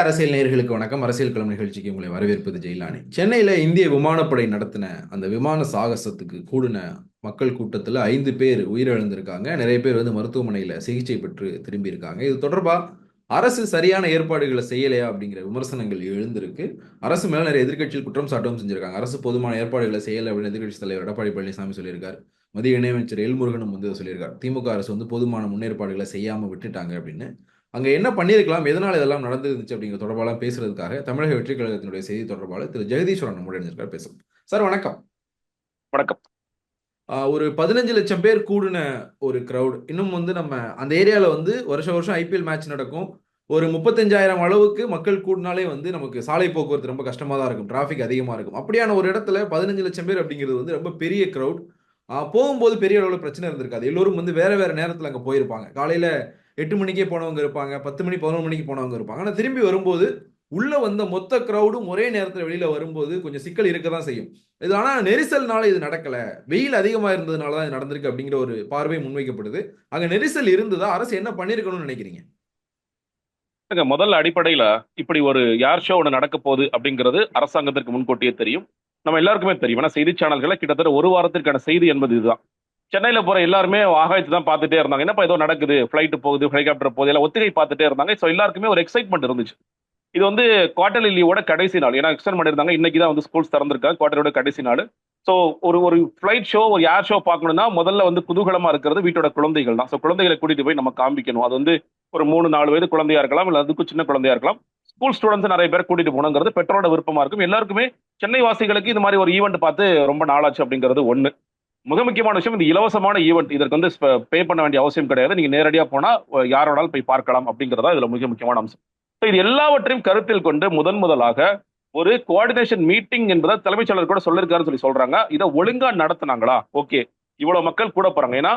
அரசியல் நேர்களுக்கு வணக்கம். அரசியல் களம் நிகழ்ச்சிக்கு உங்களை வரவேற்பது ஜெயிலானி சென்னையில் இந்திய விமானப்படை நடத்தின அந்த விமான சாகசத்துக்கு கூடின மக்கள் கூட்டத்தில் ஐந்து பேர் உயிரிழந்திருக்காங்க. நிறைய பேர் வந்து மருத்துவமனையில் சிகிச்சை பெற்று திரும்பியிருக்காங்க. இது தொடர்பாக அரசு சரியான ஏற்பாடுகளை செய்யலையா அப்படிங்கிற விமர்சனங்கள் எழுந்திருக்கு. அரசு மேல நிறைய எதிர்கட்சியில் குற்றம் சாட்டவும் செஞ்சிருக்காங்க. அரசு போதுமான ஏற்பாடுகளை செய்யலை அப்படின்னு எதிர்க்கட்சி தலைவர் எடப்பாடி பழனிசாமி சொல்லியிருக்காரு. மத்திய இணையமைச்சர் எல்முருகனும் வந்து சொல்லியிருக்காரு. திமுக அரசு வந்து போதுமான முன்னேற்பாடுகளை செய்யாமல் விட்டுட்டாங்க அப்படின்னு அங்க என்ன பண்ணியிருக்கலாம் எதனால் இதெல்லாம் நடந்துருந்துச்சு அப்படிங்கிற தொடர்பாலாம் பேசுறதுக்காக தமிழக வெற்றி கழகத்தினுடைய செய்தி தொடர்பாளர் திரு. ஜெகதீஸ்வரன் நம்முடைய இணைஞ்சிருக்கார் சார் வணக்கம். வணக்கம். ஒரு பதினஞ்சு லட்சம் பேர் கூடின ஒரு கிரவுட் இன்னும் வந்து நம்ம அந்த ஏரியாவில் வந்து வருஷம் வருஷம் ஐபிஎல் மேட்ச் நடக்கும். ஒரு முப்பத்தஞ்சாயிரம் அளவுக்கு மக்கள் கூடினாலே வந்து நமக்கு சாலை போக்குவரத்து ரொம்ப கஷ்டமாக தான் இருக்கும். டிராஃபிக் அதிகமாக இருக்கும். அப்படியான ஒரு இடத்துல பதினஞ்சு லட்சம் பேர் அப்படிங்கிறது வந்து ரொம்ப பெரிய க்ரௌட் போகும்போது பெரிய அளவில் பிரச்சனை இருந்திருக்காது. எல்லோரும் வந்து வேற வேற நேரத்தில் அங்கே போயிருப்பாங்க. காலையில் எட்டு மணிக்கே போனவங்க இருப்பாங்க பத்து மணி பதினொரு மணிக்கு போனவங்க இருப்பாங்க. ஆனால் திரும்பி வரும்போது உள்ள வந்த மொத்த க்ரௌடும் ஒரே நேரத்தில் வெளியில வரும்போது கொஞ்சம் சிக்கல் இருக்க தான் செய்யும். இது ஆனால் நெரிசல்னால இது நடக்கல. வெயில் அதிகமாக இருந்ததுனால தான் இது நடந்திருக்கு அப்படிங்கிற ஒரு பார்வை முன்வைக்கப்படுது. அங்கே நெரிசல் இருந்ததா அரசு என்ன பண்ணியிருக்கணும்னு நினைக்கிறீங்க? முதல்ல அடிப்படையில இப்படி ஒரு யார் ஷோ ஒன்று நடக்க போகுது அப்படிங்கிறது அரசாங்கத்திற்கு முன்கூட்டியே தெரியும். நம்ம எல்லாருக்குமே தெரியும். ஏன்னா செய்தி சேனல்களை கிட்டத்தட்ட ஒரு வாரத்திற்கான செய்தி என்பது இதுதான். சென்னையில போற எல்லாருமே ஆகாயத்தை தான் பார்த்துட்டே இருந்தாங்க. என்னப்பா ஏதோ நடக்குது? ஃபிளைட் போகுது ஹெலிகாப்டர் போகுது எல்லாம் ஒத்திகை பார்த்துட்டே இருந்தாங்க. ஸோ எல்லாருக்குமே ஒரு எக்ஸைட்மெண்ட் இருந்துச்சு. இது வந்து குவார்டர்லி லீவோட கடைசி நாள். ஏன்னா எக்ஸ்டெண்ட் பண்ணியிருந்தாங்க. இன்னைக்கு தான் வந்து ஸ்கூல்ஸ் திறந்திருக்காங்க. குவார்டரோட கடைசி நாள். ஸோ ஒரு ஒரு ஃப்ளைட் ஷோ ஒரு ஏர் ஷோ பார்க்கணும்னா முதல்ல வந்து குதூகலமாக இருக்கிறது வீட்டோட குழந்தைகள் தான். ஸோ குழந்தைகளை கூட்டிட்டு போய் நம்ம காமிக்கணும். அது வந்து ஒரு மூணு நாலு வயது குழந்தையா இருக்கலாம் இல்லை அதுக்கும் சின்ன குழந்தையா இருக்கலாம். ஸ்கூல் ஸ்டூடெண்ட்ஸ் நிறைய பேர் கூட்டிட்டு போகணுங்கிறது பெற்றோரோட விருப்பமா இருக்கும். எல்லாருக்குமே சென்னை வாசிகளுக்கு இது மாதிரி ஒரு ஈவெண்ட் பார்த்து ரொம்ப நாளாச்சு அப்படிங்கிறது ஒன்று மிக முக்கியமான விஷயம் இந்த இலவசமான ஈவெண்ட் இதற்கு வந்து பே பண்ண வேண்டிய அவசியம் கிடையாது. நீங்க நேரடியாக போனா அஹ், யாரோடாலும் போய் பார்க்கலாம் அப்படிங்கிறதா இதுல மிக முக்கியமான அம்சம். ஸோ இது எல்லாவற்றையும் கருத்தில் கொண்டு முதன் முதலாக ஒரு கோஆர்டினேஷன் மீட்டிங் என்பதை தலைமைச் செயலர் கூட சொல்லியிருக்காருன்னு சொல்லி சொல்றாங்க. இதை ஒழுங்கா நடத்தினாங்களா? ஓகே. இவ்வளவு மக்கள் கூட போறாங்க. ஏன்னா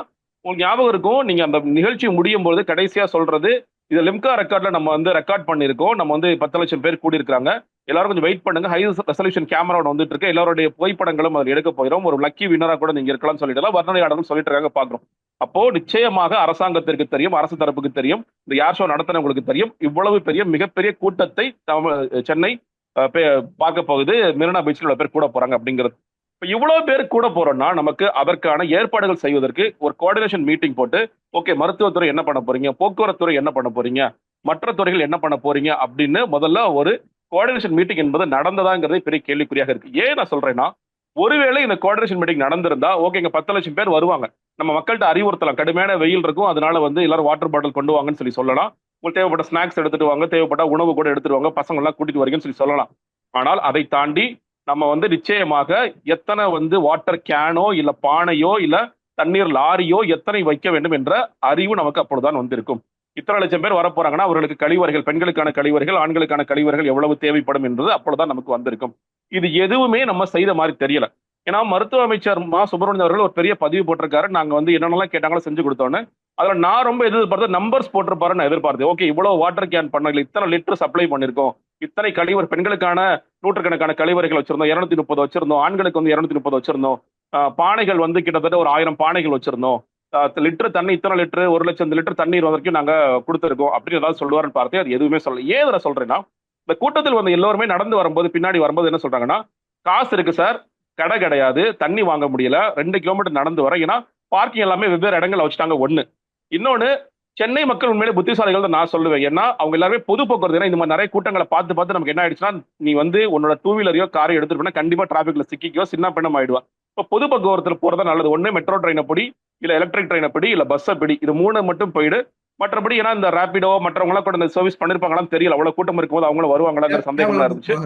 உங்களுக்கு ஞாபகம் இருக்கும் நீங்க அந்த நிகழ்ச்சி முடியும் போது கடைசியா சொல்றது இது லிம்கா ரெக்கார்ட்ல நம்ம வந்து ரெக்கார்ட் பண்ணியிருக்கோம். நம்ம வந்து பத்து லட்சம் பேர் கூடியிருக்காங்க எல்லாரும் கொஞ்சம் வெயிட் பண்ணுங்க. ஹை ரெசல்யூஷன் கேமராவோட வந்துட்டு இருக்கு. எல்லாருடைய புகைப்படங்களும் அதில் எடுக்க போகிறோம். ஒரு லக்கி வினரா கூட நீங்க இருக்கலாம்னு சொல்லிட்டு எல்லாம் சொல்லிட்டு இருக்காங்க பாக்குறோம் அப்போ நிச்சயமாக அரசாங்கத்திற்கு தெரியும் அரசு தரப்புக்கு தெரியும் இந்த யார் ஷோ நடத்தினவங்களுக்கு தெரியும். இவ்வளவு பெரிய மிகப்பெரிய கூட்டத்தை தமிழ் சென்னை பே- பார்க்க போகுது. மெரினா பீச்சில் பேர் கூட போறாங்க அப்படிங்கிறது. இப்போ இவ்வளவு பேர் கூட போறோம்னா நமக்கு அதற்கான ஏற்பாடுகள் செய்வதற்கு ஒரு கோஆர்டினேஷன் மீட்டிங் போட்டு ஓகே மருத்துவத்துறை என்ன பண்ண போறீங்க? போக்குவரத்துறை என்ன பண்ண போறீங்க? மற்ற துறைகள் என்ன பண்ண போறீங்க? அப்படின்னு முதல்ல ஒரு கோஆர்டினேஷன் மீட்டிங் என்பது நடந்ததாங்கிறதே பெரிய கேள்விக்குறியாக இருக்கு. ஏன் நான் சொல்றேன்னா ஒருவேளை இந்த கோஆர்டினேஷன் மீட்டிங் நடந்திருந்தா ஓகேங்க பத்து லட்சம் பேர் வருவாங்க. நம்ம மக்கள்கிட்ட அறிவுறுத்தலாம். கடுமையான வெயில் இருக்கும் அதனால வந்து எல்லாரும் வாட்டர் பாட்டில் கொண்டு வாங்கன்னு சொல்லி சொல்லலாம். உங்களுக்கு தேவைப்பட்ட ஸ்நாக்ஸ் எடுத்துட்டு வாங்க தேவைப்பட்ட உணவு கூட எடுத்துட்டு வாங்க பசங்க எல்லாம் கூட்டிட்டு வரீங்கன்னு சொல்லி சொல்லலாம். ஆனால் அதை தாண்டி நம்ம வந்து நிச்சயமாக எத்தனை வந்து வாட்டர் கேனோ இல்ல பானையோ இல்ல தண்ணீர் லாரியோ எத்தனை வைக்க வேண்டும் என்ற அறிவு நமக்கு அப்பொழுதுதான் வந்திருக்கும். இத்தனை லட்சம் பேர் வரப்போறாங்கன்னா அவர்களுக்கு கழிவறைகள் பெண்களுக்கான கழிவறைகள் ஆண்களுக்கான கழிவறைகள் எவ்வளவு தேவைப்படும் என்பது அப்பொழுதுதான் நமக்கு வந்திருக்கும். இது எதுவுமே நம்ம செய்த மாதிரி தெரியல. ஏன்னா மருத்துவ அமைச்சர் மா. சுப்பிரமணியன் அவர்கள் ஒரு பெரிய பதிவு போட்டிருக்காரு. நாங்க வந்து என்னென்னலாம் கேட்டாங்களோ செஞ்சு கொடுத்தோன்னு. அதுல நான் ரொம்ப எதிர்பார்த்தது நம்பர்ஸ் போட்டிருப்பாரு நான் எதிர்பார்த்தேன் ஓகே இவ்வளவு வாட்டர் கேன் பண்ணல இத்தனை லிட்டர் சப்ளை பண்ணிருக்கோம். இத்தனை கழிவறை பெண்களுக்கான நூற்றுக்கணக்கான கழிவறைகள் வச்சிருந்தோம். இருநூத்தி முப்பது வச்சிருந்தோம். ஆண்களுக்கு வந்து இருநூத்தி முப்பது வச்சிருந்தோம். பானைகள் வந்து கிட்டத்தட்ட ஒரு ஆயிரம் பானைகள் வச்சிருந்தோம். லிட்டர் தண்ணி இத்தனை லிட்டர் ஒரு லட்சம் லிட்டர் தண்ணீர் வரைக்கும் நாங்க கொடுத்துருக்கோம். அப்படின்னு ஏதாவது சொல்லுவாருன்னு பார்த்தே அது எதுவுமே சொல்லல. ஏன் இதில் சொல்றேன்னா இந்த கூட்டத்தில் வந்து எல்லோருமே நடந்து வரும்போது பின்னாடி வரும்போது என்ன சொல்றாங்கன்னா காசு இருக்கு சார் கடை கிடையாது தண்ணி வாங்க முடியல ரெண்டு கிலோமீட்டர் நடந்து வர. ஏன்னா பார்க்கிங் எல்லாமே வெவ்வேறு இடங்கள்ல வச்சுட்டாங்க. ஒன்று இன்னொன்று சென்னை மக்கள் உண்மையிலே புத்திசாலிகள் நான் சொல்லுவேன். ஏன்னா அவங்க எல்லாருமே பொது போக்குவரத்து. ஏன்னா இந்த மாதிரி நிறைய கூட்டங்களை பார்த்து பார்த்து நமக்கு என்ன ஆயிடுச்சுன்னா நீ வந்து உன்னோட டூ வீலரையோ காரையோ எடுத்துட்டு போனா கண்டிப்பா டிராபிக்ல சிக்கிக்கோ சின்ன பெண்ணம் ஆயிடுவா. இப்போ பொது போக்குவரத்துல போறதா நல்லது. ஒண்ணு மெட்ரோ ட்ரெயினை பிடி இல்ல எலக்ட்ரிக் ட்ரெயினை பிடி இல்ல பஸ்ஸை பிடி. இது மூணு மட்டும் போயிடு. மற்றபடி ஏன்னா இந்த ரேபிடோ மற்றவங்க எல்லாம் கூட இந்த சர்வீஸ் பண்ணிருப்பாங்களான்னு தெரியல. அவ்வளவு கூட்டம் இருக்கும்போது அவங்களும் வருவாங்களாங்கிற சந்தேகம்லாம் இருந்துச்சு?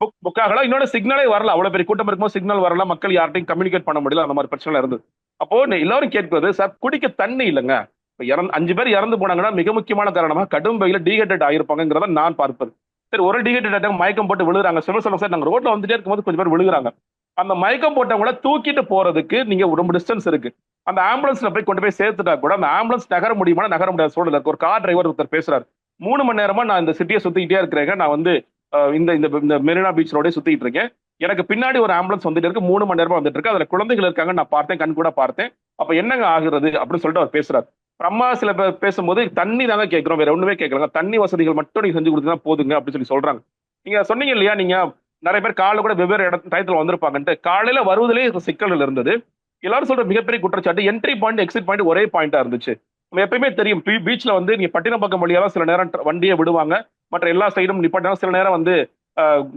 புக் புக் ஆகல இன்னொரு சிக்னலே வரல. அவ்வளவு பெரிய கூட்டம் இருக்கும்போது சிக்னல் வரல. மக்கள் யார்ட்டையும் கம்யூனிகேட் பண்ண முடியல. அந்த மாதிரி பிரச்சனை இருந்தது. அப்போ எல்லாரும் கேட்கிறது சார் குடிக்க தண்ணி இல்லைங்க. இறந்து அஞ்சு பேர் இறந்து போனாங்கன்னா மிக முக்கியமான காரணமா கடும் வெயில டீஹைட்ரேட் ஆயிருப்பாங்கிறத நான் பார்ப்பது. சரி ஒரு டீஹைட்ரேட் மயக்கம் போட்டு விழுகிறாங்க. சிவில் சொல்லுங்க சார் நாங்கள் ரோட்ல வந்துட்டே இருக்கும்போது கொஞ்சம் பேர் விழுகிறாங்க. அந்த மயக்கம் போட்டவங்கள தூக்கிட்டு போறதுக்கு நீங்க ரொம்ப டிஸ்டன்ஸ் இருக்கு. அந்த ஆம்புலன்ஸ்ல போய் கொண்டு போய் சேர்த்துட்டா கூட அந்த ஆம்புலன்ஸ் நகர முடியுமா நகர முடியாத சூழல் இருக்கு. ஒரு கார் டிரைவர் ஒருத்தர் பேசுறாரு. மூணு மணி நேரமா நான் இந்த சிட்டியை சுத்திக்கிட்டே இருக்கிறேங்க. நான் வந்து இந்த இந்த இந்த மெரினா பீச் ரோடே சுத்திட்டு இருக்கேன். எனக்கு பின்னாடி ஒரு ஆம்புலன்ஸ் வந்துட்டு இருக்கு. மூணு மணி நேரமா வந்துட்டு இருக்கு. அதுல குழந்தைகள் இருக்காங்க நான் பார்த்தேன். கண் கூட பார்த்தேன். அப்ப என்னங்க ஆகுறது அப்படின்னு சொல்லிட்டு அவர் பேசுறாரு. பிரம்மா சில பேர் பேசும்போது தண்ணி தாங்க கேட்கிறோம் வேற ஒண்ணுமே கேட்கறாங்க தண்ணி வசதிகள் மட்டும் நீங்க செஞ்சு கொடுத்தா போதுங்க அப்படின்னு சொல்லி சொல்றாங்க. நீங்க சொன்னீங்க இல்லையா? நீங்க நிறைய பேர் காலைல கூட வெவ்வேறு இடத்துல டயத்துல வந்திருப்பாங்கன்ட்டு. காலையில வருவதிலே சிக்கல்கள் இருந்தது. எல்லாரும் சொல்ற மிகப்பெரிய குற்றச்சாட்டு என்ட்ரி பாயிண்ட் எக்ஸிட் பாயிண்ட் ஒரே பாயிண்டா இருந்துச்சு. நம்ம எப்பயுமே தெரியும் பீச்ல வந்து நீங்க பட்டினப்பாக்கம் வழியா சில நேரம் வண்டியை விடுவாங்க. மற்ற எல்லா சைடும் நிப்பாட்டினா சில நேரம் வந்து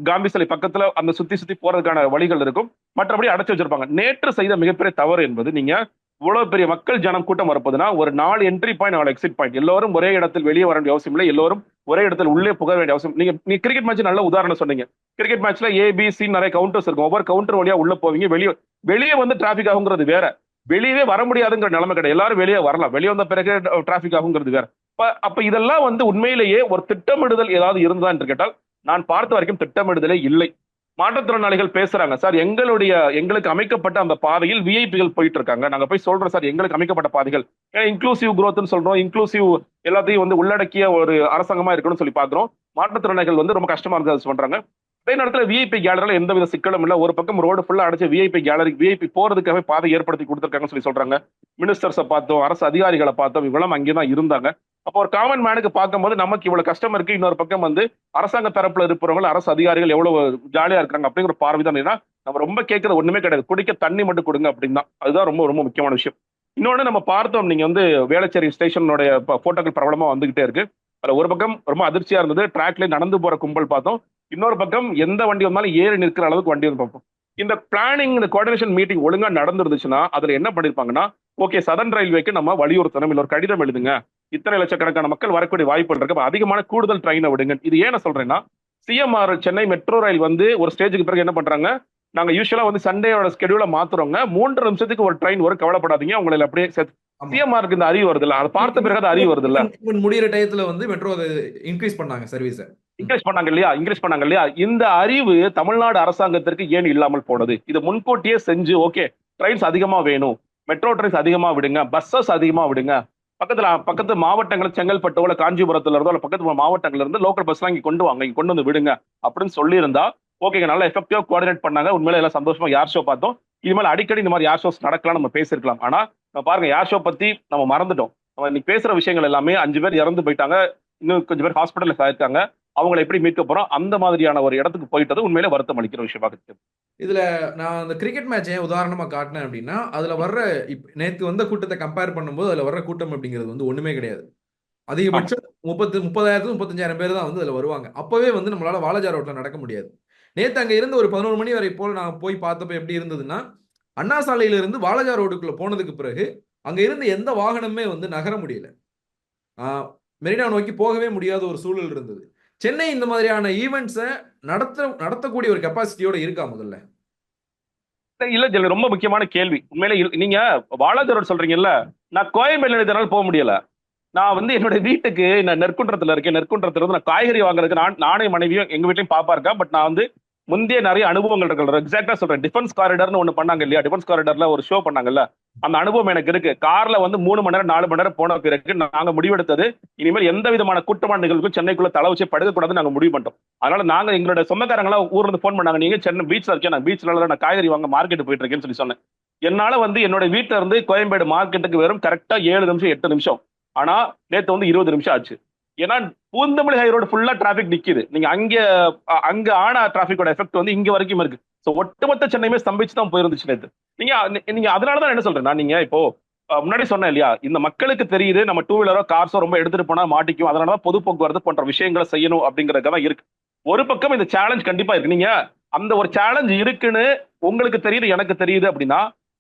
காந்தி சிலை பக்கத்துல அந்த சுத்தி சுத்தி போறதுக்கான வழிகள் இருக்கும். மற்றபடி அடைச்சு வச்சிருப்பாங்க. நேற்று செய்த மிகப்பெரிய தவறு என்பது நீங்க இவ்வளவு பெரிய மக்கள் ஜனம் கூட்டம் வரப்போதுன்னா ஒரு நாலு என்ட்ரி பாயிண்ட் நாலு எக்ஸிட் பாயிண்ட் எல்லோரும் ஒரே இடத்தில் வெளியே வர வேண்டிய அவசியம் இல்லை. எல்லோரும் ஒரே இடத்தில் உள்ளே புக வேண்டிய அவசியம் நீங்க நீங்க கிரிக்கெட் மேட்ச் நல்ல உதாரணம் சொன்னீங்க. கிரிக்கெட் மேட்ச்ல ஏபிசி நிறைய கவுண்டர்ஸ் இருக்கும். ஒவ்வொரு கவுண்டர் வழியா உள்ள போவீங்க. வெளியே வெளியே வந்து டிராபிக் ஆகுங்கிறது வேற. வெளியவே வர முடியாதுங்கிற நிலைமை கிடையாது. எல்லாரும் வெளியே வரலாம். வெளியே வந்த பிறகு டிராபிக் ஆகுங்கிறது வேற. அப்ப- இதெல்லாம் வந்து உண்மையிலேயே ஒரு திட்டமிடுதல் ஏதாவது இருந்ததா என்று கேட்டால் நான் பார்த்த வரைக்கும் திட்டமிடுதலே இல்லை. மாற்றுத்திறனாளிகள் பேசுறாங்க. சார் எங்களுடைய எங்களுக்கு அமைக்கப்பட்ட அந்த பாதையில் விஐபிகள் போயிட்டு இருக்காங்க நாங்க போய் சொல்றோம் சார் எங்களுக்கு அமைக்கப்பட்ட பாதைகள். ஏன்னா இன்க்ளூசிவ் குரோத்னு சொல்றோம். இன்க்ளூசிவ் எல்லாத்தையும் வந்து உள்ளடக்கிய ஒரு அரசாங்கமா இருக்கணும்னு சொல்லி பாக்குறோம் மாற்றுத்திறனாளிகள் வந்து ரொம்ப கஷ்டமா இருக்கு பண்றாங்க அதே நேரத்துல விஐபி கேலரியில் எந்த வித சிக்கலும் இல்லை. ஒரு பக்கம் ரோடு ஃபுல்லா அடைச்சு விஐபி கேலரி விஐபி போறதுக்காகவே பாதை ஏற்படுத்தி கொடுத்துருக்காங்கன்னு சொல்லி சொல்றாங்க. மினிஸ்டர்ஸை பார்த்தோம் அரசு அதிகாரிகளை பார்த்தோம். இவ்வளவு அங்கே தான் இருந்தாங்க. அப்போ ஒரு காமன் மேனுக்கு பார்க்கும்போது நமக்கு இவ்வளவு கஷ்டம் இருக்கு. இன்னொரு பக்கம் வந்து அரசாங்க தரப்புல இருக்கிறவங்க அரசு அதிகாரிகள் எவ்வளவு ஜாலியா இருக்காங்க அப்படிங்கிற பார்வை தான். நம்ம ரொம்ப கேட்கறது ஒண்ணுமே கிடையாது. குடிக்க தண்ணி மட்டும் கொடுங்க அப்படின்னு. தான் அதுதான் ரொம்ப ரொம்ப முக்கியமான விஷயம். இன்னொன்னு நம்ம பார்த்தோம். நீங்க வந்து வேளச்சேரி ஸ்டேஷனுடைய போட்டோக்கள் பிரபலமா வந்துகிட்டே இருக்கு. அதுல ஒரு பக்கம் ரொம்ப அதிர்ச்சியா இருந்தது. ட்ராக்ல நடந்து போற கும்பல் பார்த்தோம். இன்னொரு பக்கம் எந்த வண்டி வந்தாலும் ஏறி நிற்கிற அளவுக்கு வண்டி வந்து பார்ப்போம் இந்த பிளானிங் இந்த கோஆர்டினேஷன் மீட்டிங் ஒழுங்கா நடந்துருந்துச்சுன்னா அதுல என்ன பண்ணிருப்பாங்கன்னா ஓகே சதன் ரயில்வேக்கு நம்ம வலியுறுத்தணும் இல்ல ஒரு கடிதம் எழுதுங்க இத்தனை லட்சக்கணக்கான மக்கள் வரக்கூடிய வாய்ப்புகள் இருக்கு அப்ப அதிகமான கூடுதல் ட்ரெயினை விடுங்க இது ஏன் சொல்றேன்னா சிஎம்ஆர் சென்னை மெட்ரோ ரயில் வந்து ஒரு ஸ்டேஜுக்கு பிறகு என்ன பண்றாங்க நாங்க யூஸ்வலா வந்து சண்டேயோட ஸ்கெடியூல மாத்துறோங்க மூன்று நிமிஷத்துக்கு ஒரு ட்ரெயின் வரும் கவலைப்படாதீங்க உங்களை அப்படியே. சிஎம்ஆருக்கு இந்த அறிவு வருது இல்ல அதை பார்த்த பிறகு அது அறிவு வருது இல்ல முடியிற டயத்துல வந்து மெட்ரோ இன்க்ரீஸ் பண்ணாங்க சர்வீஸை இன்க்ரீஸ் பண்ணாங்க இல்லையா? இன்க்ரீஸ் பண்ணாங்க இல்லையா? இந்த அறிவு தமிழ்நாடு அரசாங்கத்திற்கு ஏன் இல்லாமல் போனது? இது முன்கூட்டியே செஞ்சு ஓகே ட்ரெயின்ஸ் அதிகமா வேணும். மெட்ரோ ட்ரெயின்ஸ் அதிகமா விடுங்க பஸ்ஸஸ் அதிகமா விடுங்க. பக்கத்துல பக்கத்து மாவட்டங்கள் செங்கல்பட்டோ இல்ல காஞ்சிபுரத்துல இருந்தோ இல்ல பக்கத்து மாவட்டங்கள்ல இருந்து லோக்கல் பஸ்லாம் இங்க கொண்டு வாங்க இங்க கொண்டு வந்து விடுங்க அப்படின்னு சொல்லியிருந்தா ஓகேங்க நல்லா எஃபெக்டிவா கோஆர்டினேட் பண்ணாங்க. உண்மையில எல்லாம் சந்தோஷமா யார் ஷோ பார்த்தோம். இனிமேல் அடிக்கடி இந்த மாதிரி யார் ஷோஸ் நடக்கலாம் நம்ம பேசிருக்கலாம் ஆனா நம்ம பாருங்க யார் ஷோ பத்தி நம்ம மறந்துட்டோம். நம்ம இன்னைக்கு பேசுற விஷயங்கள் எல்லாமே அஞ்சு பேர் இறந்து போயிட்டாங்க. இன்னும் கொஞ்சம் பேர் ஹாஸ்பிட்டல்ல ஆயிருக்காங்க அவங்களை எப்படி மீட்க போறோம் அந்த மாதிரியான ஒரு இடத்துக்கு போயிட்டது உண்மையிலே வருத்தம் அளிக்கிற விஷயமாக இருக்கு. இதுல நான் அந்த கிரிக்கெட் மேட்ச் ஏன் உதாரணமா காட்டினேன் அப்படின்னா அதுல வர்ற நேத்து வந்த கூட்டத்தை கம்பேர் பண்ணும்போது அதுல வர்ற கூட்டம் அப்படிங்கிறது வந்து ஒண்ணுமே கிடையாது. அதிகபட்சம் முப்பத்து முப்பதாயிரத்து முப்பத்தஞ்சாயிரம் பேர் தான் வந்து அதுல வருவாங்க. அப்பவே வந்து நம்மளால வாலாஜா ரோட்ல நடக்க முடியாது. நேத்து அங்க இருந்து ஒரு பதினோரு மணி வரை போல நான் போய் பார்த்தப்ப எப்படி இருந்ததுன்னா அண்ணா சாலையில இருந்து வாலாஜா ரோடுக்குள்ள போனதுக்கு பிறகு அங்க இருந்து எந்த வாகனமே வந்து நகர முடியல. ஆஹ் மெரினா நோக்கி போகவே முடியாத ஒரு சூழல் இருந்தது. சென்னை இந்த மாதிரியான ஈவெண்ட்ஸை நடத்த நடத்தக்கூடிய ஒரு கெப்பாசிட்டியோட இருக்கா முதல்ல? இல்ல ஜெல் ரொம்ப முக்கியமான கேள்வி. உண்மையில நீங்க வாலாஜரோடு சொல்றீங்கல்ல நான் கோயம்பேடுல இதனால போக முடியல. நான் வந்து என்னோட வீட்டுக்கு நான் நெற்குன்றத்துல இருக்கேன் நெற்குன்றத்துல இருந்து நான் காய்கறி வாங்குறதுக்கு நான் நானே மனைவியும் எங்க வீட்லயும் பாப்பா இருக்கா பட் நான் வந்து முந்தைய நிறைய அனுபவங்கள் இருக்கிற எக்ஸாக்டா சொல்றேன். டிஃபென்ஸ் காரிடர்னு ஒண்ணு பண்ணாங்க இல்லையா? டிஃபென்ஸ் காரிடர்ல ஒரு ஷோ பண்ணாங்கல்ல. அந்த அனுபவம் எனக்கு இருக்கு. கார்ல வந்து மூணு மணி நேரம் நாலு மணி நேரம் போன பிறகு நாங்க முடிவெடுத்தது இனிமேல் எந்த விதமான குற்றமான நிகழ்வுக்கும் சென்னைக்குள்ள தலை வச்சு படுக்க கூடாது நாங்க முடிவு பண்ணிட்டோம். அதனால நாங்க எங்களோட சொந்தக்காரங்களா ஊர்ல இருந்து ஃபோன் பண்ணாங்க. நீங்க சென்னை பீச்ல இருக்கேன். நான் பீச்ல நான் காய்கறி வாங்க மார்க்கெட் போயிட்டு இருக்கேன்னு சொல்லி சொன்னேன். என்னால வந்து என்னோட வீட்டுல இருந்து கோயம்பேடு மார்க்கெட்டுக்கு வெறும் கரெக்டா ஏழு நிமிஷம் எட்டு நிமிஷம். ஆனா நேற்று வந்து இருபது நிமிஷம் ஆச்சு. ஏன்னா பூந்தமல்லி ஹை ரோடு ஃபுல்லா டிராபிக் நிக்குது. நீங்க அங்க அங்க ஆன டிராபிக்கோட எஃபெக்ட் வந்து இங்க வரைக்கும் இருக்கு. சோ ஒட்டுமொத்த சென்னையுமே ஸ்தம்பிச்சு தான் போயிருந்துச்சு நேத்து. நீங்க நீங்க அதனாலதான் என்ன சொல்றேன்? நான் நீங்க இப்போ முன்னாடி சொன்னேன் இல்லையா? இந்த மக்களுக்கு தெரியுது நம்ம டூ வீலரோ கார்ஸோ ரொம்ப எடுத்துட்டு போனா மாட்டிக்கும். அதனாலதான் பொது போக்குவரத்து போன்ற விஷயங்களை செய்யணும் அப்படிங்கறதுக்காக தான் இருக்கு. ஒரு பக்கம் இந்த சேலஞ்ச் கண்டிப்பா இருக்கு. நீங்க அந்த ஒரு சேலஞ்ச் இருக்குன்னு உங்களுக்கு தெரியுது எனக்கு தெரியுது அப்படின்னா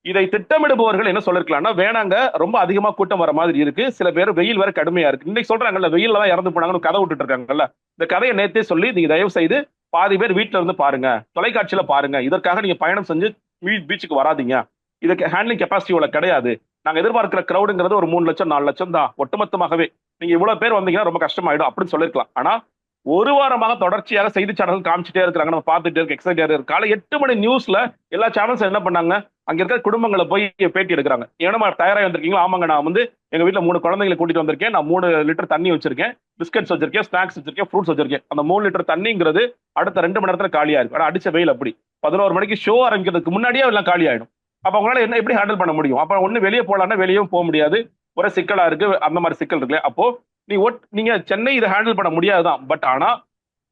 இதை திட்டமிடுபவர்கள் என்ன சொல்லிருக்கலாம்னா வேணாங்க ரொம்ப அதிகமா கூட்டம் வர மாதிரி இருக்கு. சில பேர் வெயில் வேற கடுமையா இருக்கு. இன்னைக்கு சொல்றாங்கல்ல வெயில்ல தான் இறந்து போனாங்கன்னு கதை விட்டுட்டு இருக்காங்கல்ல. இந்த கதையை நேத்தே சொல்லி நீங்க தயவு செய்து பாதி பேர் வீட்ல இருந்து பாருங்க. தொலைக்காட்சியில பாருங்க. இதற்காக நீங்க பயணம் செஞ்சு பீச்சுக்கு வராதீங்க. இதுக்கு ஹேண்ட்லிங் கெப்பாசிட்டி இவ்வளவு கிடையாது. நாங்க எதிர்பார்க்கிற கிரௌடுங்கிறது ஒரு மூணு லட்சம் நாலு லட்சம் தான். ஒட்டுமொத்தமாகவே நீங்க இவ்வளவு பேர் வந்தீங்கன்னா ரொம்ப கஷ்டமாயிடும் அப்படின்னு சொல்லிருக்கலாம். ஆனா ஒரு வாரமாக தொடர்ச்சியாக செய்தி சேனல்கள் காமிச்சிட்டே இருக்காங்க நம்ம பார்த்துட்டே இருக்க எக்ஸைட்டா இருக்கு காலை எட்டு மணி நியூஸ்ல எல்லா சேனல்ஸ் என்ன பண்ணாங்க? அங்க இருக்கிற குடும்பங்களை போய் பேட்டி எடுக்கிறாங்க. ஏன்னா தயாராக வந்திருக்கீங்களா? ஆமாங்க நான் வந்து எங்க வீட்டுல மூணு குழந்தைங்களை கூட்டிட்டு வந்திருக்கேன். நான் மூணு லிட்டர் தண்ணி வச்சிருக்கேன். பிஸ்கட்ஸ் வச்சிருக்கேன் ஸ்நாக்ஸ் வச்சிருக்கேன் ஃப்ரூட்ஸ் வச்சிருக்கேன். அந்த மூணு லிட்டர் தண்ணிங்கிறது அடுத்த ரெண்டு மணி நேரத்துல காலியா இருக்கு அடிச்ச வெயில் அப்படி. பதினோரு மணிக்கு ஷோ ஆரம்பிக்கிறதுக்கு முன்னாடியே எல்லாம் காலி ஆயிடும் அப்ப அவங்களால என்ன எப்படி ஹேண்டில் பண்ண முடியும்? அப்ப ஒண்ணு வெளியே போலான்னா வெளியும் போக முடியாது. ஒரே சிக்கலா இருக்கு. அந்த மாதிரி சிக்கல் இருக்குல்ல. அப்போ நீ ஒட் நீங்க சென்னை இதை ஹேண்டில் பண்ண முடியாதுதான். பட் ஆனா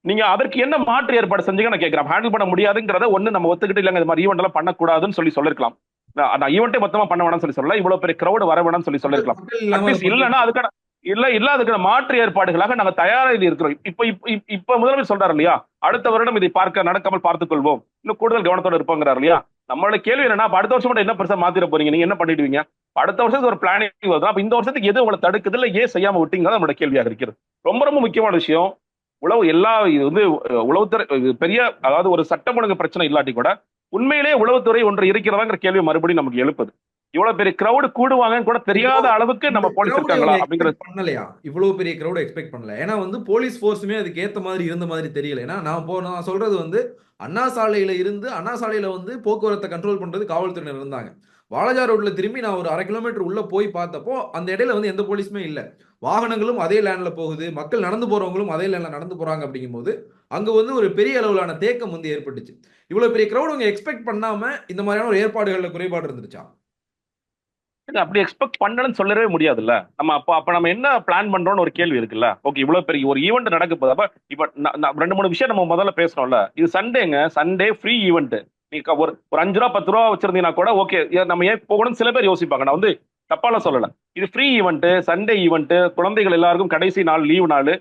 நீங்க அதற்கு என்ன மாற்று ஏற்பாடு செஞ்சீங்க நான் கேட்கிறேன். ஹேண்டில் பண்ண முடியாதுங்கிறத ஒண்ணு நம்ம ஒத்துக்கிட்டு இல்லைங்க இந்த மாதிரி ஈவெண்ட் எல்லாம் பண்ணக்கூடாதுன்னு சொல்லி சொல்லிருக்கலாம் நான் ஈவெண்ட்டே மொத்தமா பண்ண வேணாம்னு சொல்லி சொல்லல. இவ்வளவு பெரிய கிரௌட் வர வேணாம்னு சொல்லி சொல்லிருக்கலாம் இல்லைன்னா அதுக்கான இல்ல இல்ல அதுக்கான மாற்று ஏற்பாடுகளாக நாங்க தயாரில் இருக்கிறோம். இப்ப இப்ப முதலமைச்சர் சொல்றாரு இல்லையா? அடுத்த வருடம் இதை பார்க்க நடக்காமல் பார்த்துக் கொள்வோம் இன்னும் கூடுதல் கவனத்தோட இருப்போங்கிறாரு இல்லையா? நம்மளோட கேள்வி என்னன்னா அடுத்த வருஷம் மட்டும் என்ன பெருசா மாத்திர போறீங்க? நீங்க என்ன பண்ணிடுவீங்க? அடுத்த வருஷத்துக்கு ஒரு பிளானிங் வருது. அப்ப இந்த வருஷத்துக்கு எது உங்களை தடுக்குது? இல்லை ஏன் செய்யாம விட்டீங்க நம்மளோட கேள்வியாக இருக்கிறது. ரொம்ப ரொம்ப முக்கியமான விஷயம். உளவு எல்லா இது வந்து உளவுத்துறை பெரிய அதாவது ஒரு சட்டம் ஒழுங்கு பிரச்சனை இல்லாட்டி கூட உண்மையிலேயே உளவுத்துறை ஒன்று இருக்கிறதாங்கிற கேள்வி மறுபடியும் நமக்கு எழுப்புது. இவ்வளவு பெரிய கிரௌடு கூடுவாங்கன்னு கூட தெரியாத அளவுக்கு நம்ம போலீஸ் இருக்காங்களா இவங்க அப்படிங்கிற expect பண்ணலையா? இவ்வளவு பெரிய கிரௌட் எக்ஸ்பெக்ட் பண்ணல. ஏன்னா வந்து போலீஸ் ஃபோர்ஸுமே அதுக்கு ஏத்த மாதிரி இருந்த மாதிரி தெரியல. ஏன்னா நான் போ நான் சொல்றது வந்து அண்ணா சாலையில இருந்து அண்ணா சாலையில வந்து போக்குவரத்தை கண்ட்ரோல் பண்றது காவல்துறையினர் இருந்தாங்க. வாலாஜா ரோட்ல திரும்பி நான் ஒரு அரை கிலோமீட்டர் உள்ள போய் பார்த்தப்போ அந்த இடையில வந்து எந்த போலீஸுமே இல்ல. வாகனங்களும் அதே லேண்ட்ல போகுது. மக்கள் நடந்து போறவங்களும் அதே லேண்ட்ல நடந்து போறாங்க அப்படிங்கும்போது அங்க வந்து ஒரு பெரிய அளவிலான தேக்கம் வந்து ஏற்பட்டுச்சு. இவ்வளவு பெரிய கிரௌட் உங்க எக்ஸ்பெக்ட் பண்ணாம இந்த மாதிரியான ஒரு ஏற்பாடுகள்ல குறைபாடு இருந்துச்சா இல்ல, அப்படி எக்ஸ்பெக்ட் பண்ணலன்னு சொல்லவே முடியாதுல்ல. நம்ம அப்போ அப்போ நம்ம என்ன பிளான் பண்றோம்னு ஒரு கேள்வி இருக்குல்ல? ஓகே இவ்வளோ பெரிய ஒரு ஈவெண்ட் நடக்க போது அப்போ இப்போ ரெண்டு மூணு விஷயம் நம்ம முதல்ல பேசணும்ல இது சண்டேங்க சண்டே ஃப்ரீ ஈவெண்ட் நீ ஒரு ஒரு அஞ்சு ரூபா பத்து ரூபா வச்சிருந்தீங்கன்னா கூட ஓகே நம்ம ஏன் போகணும்னு சில பேர் யோசிப்பாங்க. நான் வந்து தப்பால சொல்லலை. இது ஃப்ரீ ஈவெண்ட்டு சண்டே ஈவெண்ட்டு குழந்தைகள் எல்லாருக்கும் கடைசி நாள் லீவு நாள்.